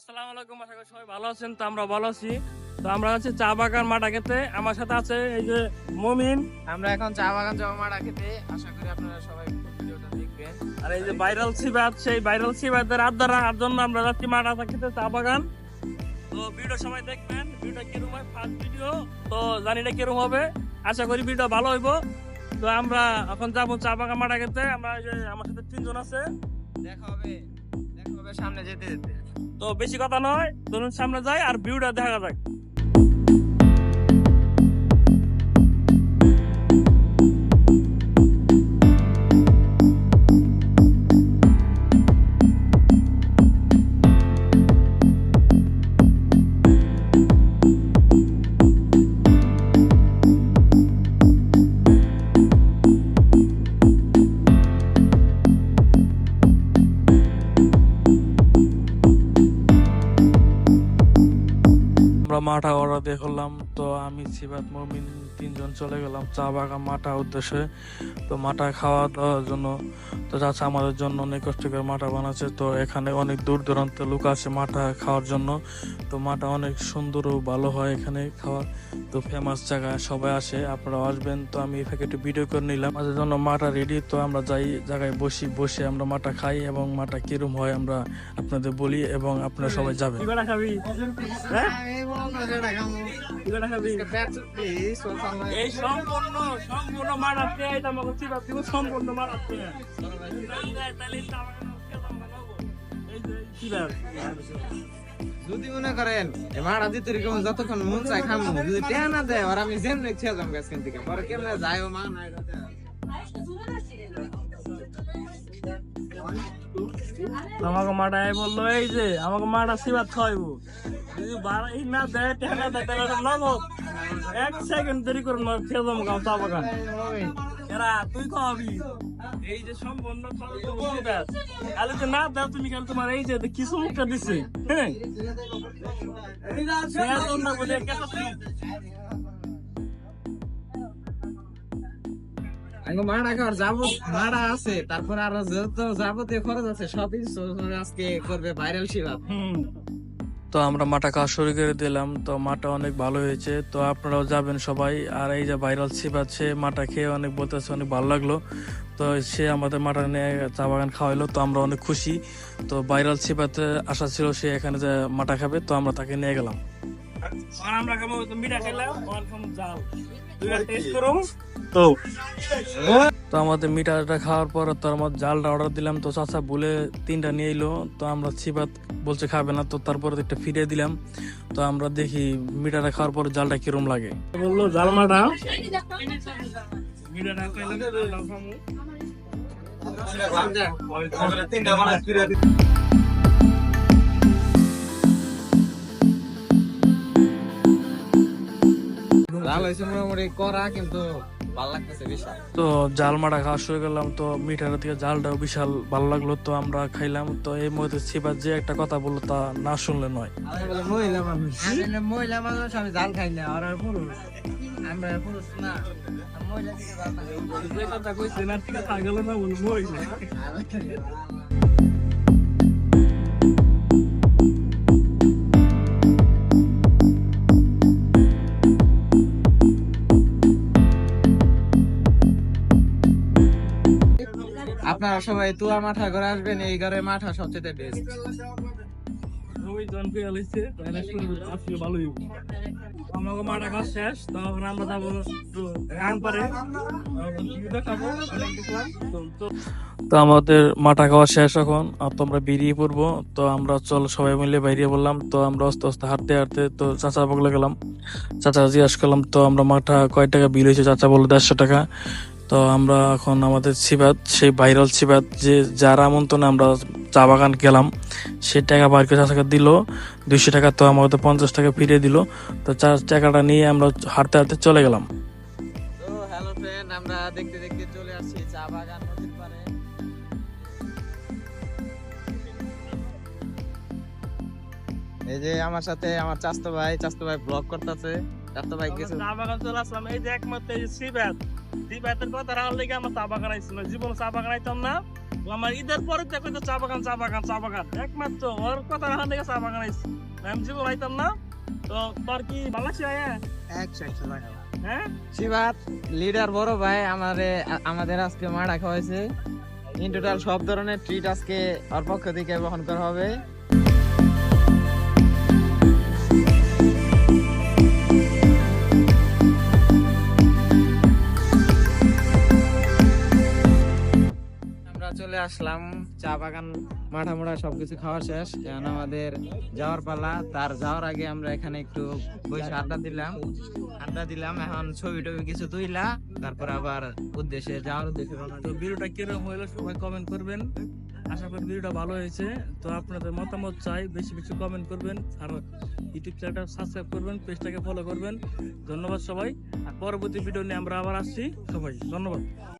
আসসালামু আলাইকুম আশা করি সবাই ভালো আছেন তো আমরা ভালো আছি। তো আমরা আছি চা বাগান মাঠা খেতে। আমার সাথে আছে এই যে মমিন। আমরা এখন চা বাগান জমা মারা খেতে। আশা করি আপনারা সবাই ভিডিওটা দেখবেন। আর এই যে ভাইরাল সিবাত সেই ভাইরাল সিবাতের আড্ডার আর জন্য আমরা যাচ্ছি মাঠা খেতে চা বাগান। তো ভিডিও সবাই দেখবেন। ভিডিও কীরকম হয়? ফার্স্ট ভিডিও তো জানি না কীরকম হবে। আশা করি ভিডিও ভালো হইব। তো আমরা এখন যাব চা বাগান মাঠা খেতে। আমরা এই যে আমার সাথে তিনজন আছে। দেখা হবে। দেখা হবে সামনে যেতে যেতে। তো বেশি কথা নয় ধরুন সামনে যাই আর ভিউটা দেখা যাক। মাঠা অর্ডার দিয়ে করলাম তো আমি সিবাত মমিন তিনজন চলে গেলাম চা বাগান মাটা উদ্দেশ্যে তো মাটা খাওয়া দাওয়ার জন্য তো চাচা আমাদের জন্য অনেক কষ্ট করে মাঠা বানাচ্ছে তো এখানে অনেক দূর দূরান্ত লোক আসে মাঠা খাওয়ার জন্য তো মাটা অনেক সুন্দর ও ভালো হয় এখানে খাওয়া তো ফেমাস জায়গা সবাই আসে আপনারা আসবেন তো আমি এখানে একটু ভিডিও করে নিলাম আমাদের জন্য মাটা রেডি তো আমরা যাই জায়গায় বসি বসে আমরা মাটা খাই এবং মাটা কিরম হয় আমরা আপনাদের বলি এবং আপনারা সবাই যাবেন এই সম্পূর্ণ সম্পূর্ণ মাঠ আছে এই তোমাকে চিবা দিব সম্পূর্ণ মাঠ আছে যদি মনে করেন এ মারা দিতে এরকম যতক্ষণ মন চাই খাম। যদি টেয়া না দেয় আর আমি যেমনি খেয়ে যাম গাছ কিনতে পরে কেমনে যায় ও মা। আমাকে মাঠায় বলল এই যে আমাকে মাটা সিবাত বাড়াই না দেয় টেহা না দেয় তাহলে নগদ এক সেকেন্ড দেরি করে নয় গাও চা বাগান এরা তুই খাওয়াবি এই যে সম্পূর্ণ আলু যে না দাও তুমি কেন তোমার এই যে কিছু মুখটা দিছে হ্যাঁ? সে আর অন্য বলে কেটে দিই। আঙ্গো মারা খাওয়ার যাবত মারা আছে তারপর আর যত যাবতীয় খরচ আছে সবই আজকে করবে ভাইরাল সেবা তো আমরা মাটা খাওয়া শুরু করে দিলাম। তো মাটা অনেক ভালো হয়েছে। তো আপনারাও যাবেন সবাই। আর এই যে ভাইরাল ছিপ আছে মাটা খেয়ে অনেক বলতেছে অনেক ভালো লাগল। তো সে আমাদের মাটা নিয়ে চা বাগান খাওয়াইলো। তো আমরা অনেক খুশি। তো ভাইরাল ছিপাতে আশা ছিল সে এখানে যে মাটা খাবে। তো আমরা তাকে নিয়ে গেলাম। আমরা খাব মিঠা খেলাম জাল টেস্ট করুন তো তো আমাদের মিটারটা খাওয়ার পর তো আমার জালটা অর্ডার দিলাম। তো চাচা বলে তিনটা নিয়ে এলো। তো আমরা ছিপাত বলছে খাবে না। তো তারপরে একটা ফিরিয়ে দিলাম। তো আমরা দেখি মিটারটা খাওয়ার পর জালটা কিরম লাগে। বলল জালমাটা লাল হয়েছে মোটামুটি করা কিন্তু ভালো জাল বিশাল। তো জালমাটা খাওয়া শুরু করলাম তো মিঠার থেকে জালটাও বিশাল ভালো লাগল তো আমরা খাইলাম। তো এই মধ্যে ছিপাত যে একটা কথা বলল তা না শুনলে নয়। মহিলা মানুষ। মহিলা মানুষ আমি জাল খাই না আর পুরুষ। আমরা পুরুষ না। মহিলা দিকে যে কথা কইছে না ঠিক আছে না বলব আপনারা সবাই তুয়া মাঠা করে আসবেন, এই ঘরে মাঠা সবচেয়ে বেস্ট আমরা তো আমাদের মাটা খাওয়া শেষ এখন, আর তোমরা বেরিয়ে পড়ব। তো আমরা চল সবাই মিলে বেরিয়ে পড়লাম তো আমরা আস্তে আস্তে হাঁটতে হাঁটতে তো চাচা বগলে গেলাম। চাচা জিজ্ঞাসা করলাম, তো আমরা মাঠা কয় টাকা বিল হয়েছে? চাচা বলল দেড়শো টাকা। তো আমরা এখন আমাদের সিবাত সেই ভাইরাল সিবাত যে যার আমন্ত্রণে আমরা চা বাগান গেলাম, সে টাকা বার করে টাকা দিল, দুইশো টাকা তো আমাদের পঞ্চাশ টাকা ফিরে দিল, তো চার টাকাটা নিয়ে আমরা হাঁটতে হাঁটতে চলে গেলাম। তো আমরা দেখতে দেখতে চলে আসছি চা বাগান নদীর পাড়ে। এই যে আমার সাথে আমার চাস্তো ভাই চাস্তো ভাই ব্লগ করতেছে। চাস্তো ভাই কিছু চা বাগান চলে আসলাম। এই যে একমাত্র এই সিবাত। সিবাতের কথা রাখার লেগে আমার চা বাগান আইছিল জীবন চা বাগান আইতাম না। আমার ঈদের পরে দেখো তো চা বাগান চা বাগান চা বাগান। একমাত্র ওর কথা দেখে চা বাগান আইছি। আমি জীবন আইতাম না। তো তোর কি ভালো লাগছে ভাইয়া? একশো একশো হ্যাঁ? লিডার বড় ভাই আমাদের আমাদের আজকে মারা খাওয়াইছে। ইন টোটাল সব ধরনের ট্রিট আজকে ওর পক্ষ থেকে বহন করা হবে। আসলাম, চা বাগান, মাঠা মোড়া সবকিছু খাওয়া শেষ। এখন আমাদের যাওয়ার পালা। তার যাওয়ার আগে আমরা এখানে একটু বসে আড্ডা দিলাম। আড্ডা দিলাম, এখন ছবি টবি কিছু তুইলা, তারপর আবার উদ্দেশ্যে যাওয়ার উদ্দেশ্যে তো ভিডিওটা কীরকম হইল সবাই কমেন্ট করবেন। আশা করি ভিডিওটা ভালো হয়েছে। তো আপনাদের মতামত চাই, বেশি বেশি কমেন্ট করবেন। আর ইউটিউব চ্যানেলটা সাবস্ক্রাইব করবেন পেজটাকে ফলো করবেন। ধন্যবাদ সবাই। আর পরবর্তী ভিডিও নিয়ে আমরা আবার আসছি। সবাই, ধন্যবাদ।